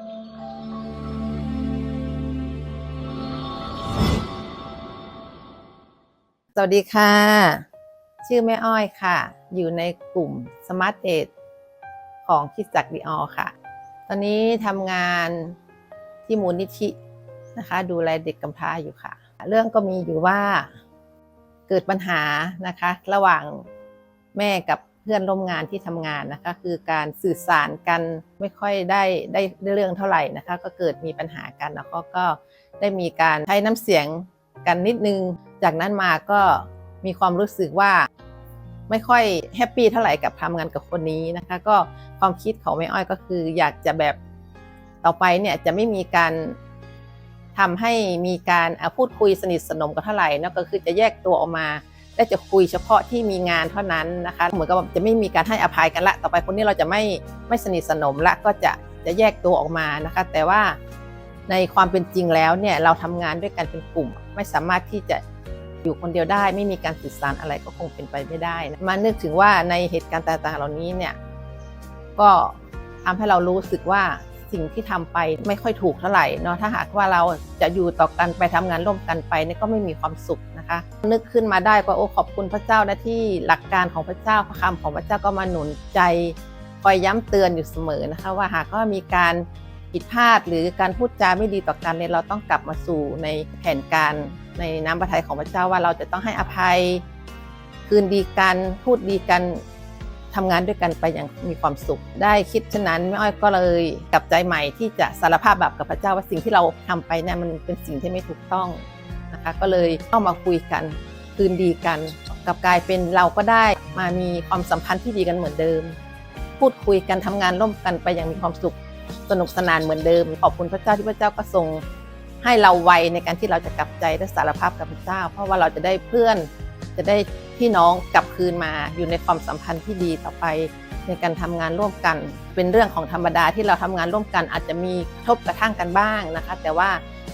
สวัสดีค่ะ ชื่อแม่อ้อยค่ะ อยู่ในกลุ่ม Smart a g e ของคิดจักดีออค่ะ ตอนนี้ทำงานที่มูลนิธินะคะ ดูแลเด็กกำพร้าอยู่ค่ะ เรื่องก็มีอยู่ว่าเกิดปัญหานะคะ ระหว่างแม่กับ เพื่อนร่วมงานที่ทำงานนะคะคือการสื่อสารกันไม่ค่อยได้ได้ได้เรื่องเท่าไหร่นะคะก็เกิดมีปัญหากันแล้วก็ก็ได้มีการใช้น้ำเสียงกันนิดนึง จากนั้นมาก็มีความรู้สึกว่าไม่ค่อยแฮปปี้เท่าไหร่กับทำงานกับคนนี้นะคะก็ความคิดของแม่อ้อยก็คืออยากจะแบบต่อไปเนี่ยจะไม่มีการทำให้มีการพูดคุยสนิทสนมกันเท่าไหร่นะก็คือจะแยกตัวออกมา และจะคุยเฉพาะที่มีงานเท่านั้นนะคะเหมือนกับจะไม่มีการให้อภัยกันละ ต่อไปคนนี้เราจะไม่ไม่สนิทสนมละก็จะจะแยกตัวออกมานะคะ แต่ว่าในความเป็นจริงแล้วเนี่ยเราทำงานด้วยกันเป็นกลุ่ม ไม่สามารถที่จะอยู่คนเดียวได้ ไม่มีการสื่อสารอะไรก็คงเป็นไปไม่ได้นะมานึกถึงว่าในเหตุการณ์ต่างๆเหล่านี้เนี่ยก็ทำให้เรารู้สึกว่า สิ่งที่ทำไปไม่ค่อยถูกเท่าไหร่เนาะถ้าหากว่าเราจะอยู่ต่อกันไปทำงานร่วมกันไปเนี่ยก็ไม่มีความสุขนะคะ นึกขึ้นมาได้ก็โอ้ขอบคุณพระเจ้านะที่หลักการของพระเจ้าพระคำของพระเจ้าก็มาหนุนใจคอยย้ำเตือนอยู่เสมอนะคะ ว่าหากว่ามีการผิดพลาดหรือการพูดจาไม่ดีต่อกันเนี่ยเราต้องกลับมาสู่ในแผนการในน้ำพระทัยของพระเจ้าว่าเราจะต้องให้อภัยคืนดีกันพูดดีกัน ทำงานด้วยกันไปอย่างมีความสุข ได้คิดฉะนั้นแม่อ้อยก็เลยกลับใจใหม่ที่จะสารภาพบาปกับพระเจ้าว่าสิ่งที่เราทำไปเนี่ยมันเป็นสิ่งที่ไม่ถูกต้องนะคะก็เลยเข้ามาคุยกันคืนดีกันกลับกลายเป็นเราก็ได้มามีความสัมพันธ์ที่ดีกันเหมือนเดิม พูดคุยกันทำงานร่วมกันไปอย่างมีความสุขสนุกสนานเหมือนเดิม ขอบคุณพระเจ้าที่พระเจ้าก็ทรงให้เราไวในการที่เราจะกลับใจและสารภาพกับพระเจ้า เพราะว่าเราจะได้เพื่อนจะได้ พี่น้องกลับคืนมาอยู่ในความสัมพันธ์ที่ดีต่อไป ในการทำงานร่วมกัน เป็นเรื่องของธรรมดาที่เราทำงานร่วมกัน อาจจะมีทบกระทั่งกันบ้างนะคะ แต่ว่า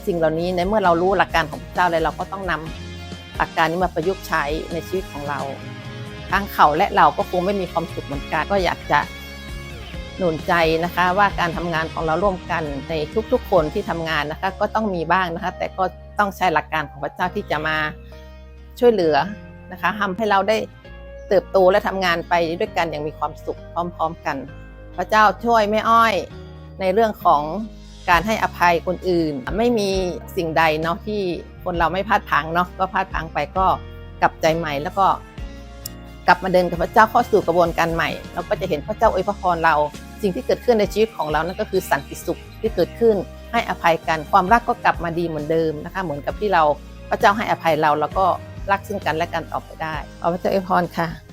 สิ่งเหล่านี้ในเมื่อเรารู้หลักการของพระเจ้าเลยเราก็ต้องนำหลักการนี้มาประยุกต์ใช้ในชีวิตของเราทั้งเขาและเราก็คงไม่มีความสุขเหมือนกัน ก็อยากจะหนุนใจนะคะ ว่าการทำงานของเราร่วมกันในทุกๆ คนที่ทำงานนะคะ ก็ต้องมีบ้างนะคะ แต่ก็ต้องใช้หลักการของพระเจ้าที่จะมาช่วยเหลือ นะคะทำให้เราได้เติบโตและทำงานไปด้วยกันอย่างมีความสุขพร้อม ๆ กัน พระเจ้าช่วยแม่อ้อยในเรื่องของการให้อภัยคนอื่น ไม่มีสิ่งใดเนาะที่คนเราไม่พลาดพังเนาะก็พลาดพังไปก็กลับใจใหม่ แล้วก็กลับมาเดินกับพระเจ้าเข้าสู่กระบวนการใหม่ เราก็จะเห็นพระเจ้าอวยพรเรา สิ่งที่เกิดขึ้นในชีวิตของเรานั่นก็คือสันติสุขที่เกิดขึ้นให้อภัยกันความรักก็กลับมาดีเหมือนเดิมนะคะ เหมือนกับที่เราพระเจ้าให้อภัยเราแล้วก็ รักซึ่งกันและกันต่อไปได้ขอพระเจ้าอวยพรค่ะ